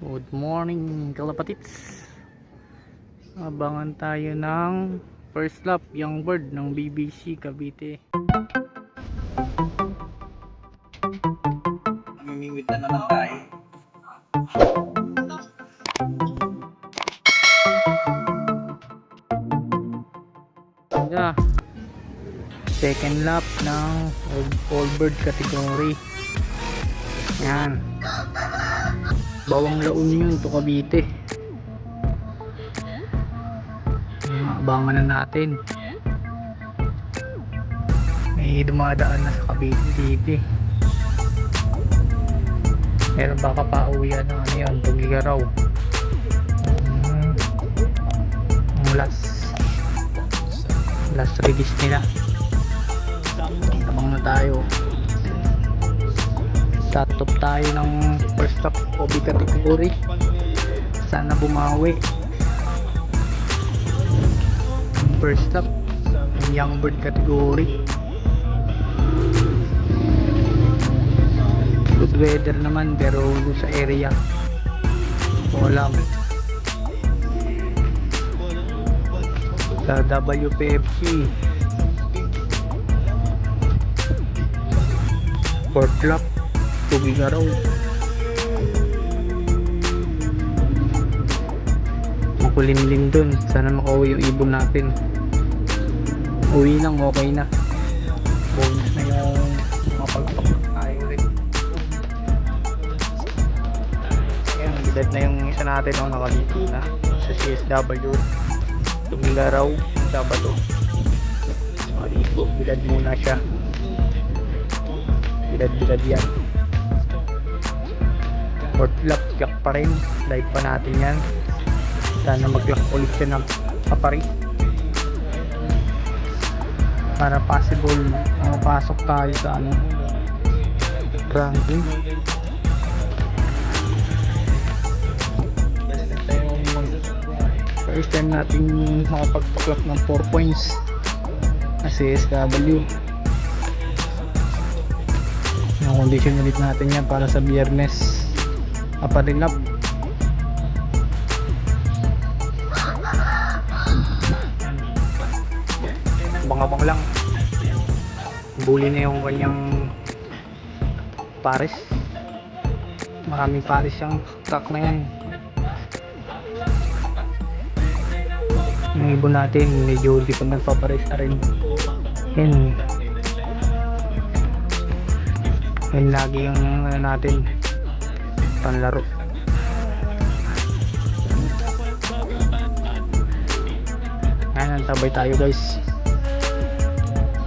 Good morning kalapatits Abangan tayo ng first lap young bird ng BBC Cavite Mamimimit na naman tayo. yeah. Second lap ng old, old bird category Yan Bawang laon yun to Cavite. Abangan na natin. May dumadaan na sa Cavite TV Meron baka pauwi ano, ano yan, Tugigaraw. Hmm. Last Last release nila. Abang na tayo Tatop tayo ng first stop OB category Sana bumawi. First stop yung young bird category. Good weather naman pero sa area. Walang sa WPFC Port Lap Tugigaraw makulimlim dun. Sana makauwi yung ibon natin. Uwi lang okay na. Bonus na yung mapagpak tayo ulit ayan bilad na yung isa natin o nakalito na. Sa CSW Tugigaraw Sabado. Maligo bilad muna siya. Bilad bilad yan Lock lock pa rin. Live pa natin yan. Sana mag lock ulit siya ng papari. Para possible mapasok tayo sa ano ranking. First time natin makapagpaklak ng 4 points. Na CSW yung condition ulit natin yan para sa biyernes aparilap abang-abang lang. Bully na yung kanyang pares. Maraming pares yung truck na yan. Yung ibon natin medyo di pa nagpapares na rin. Yun yun lagi yung ano natin panlaro. Ngayon tabay tayo guys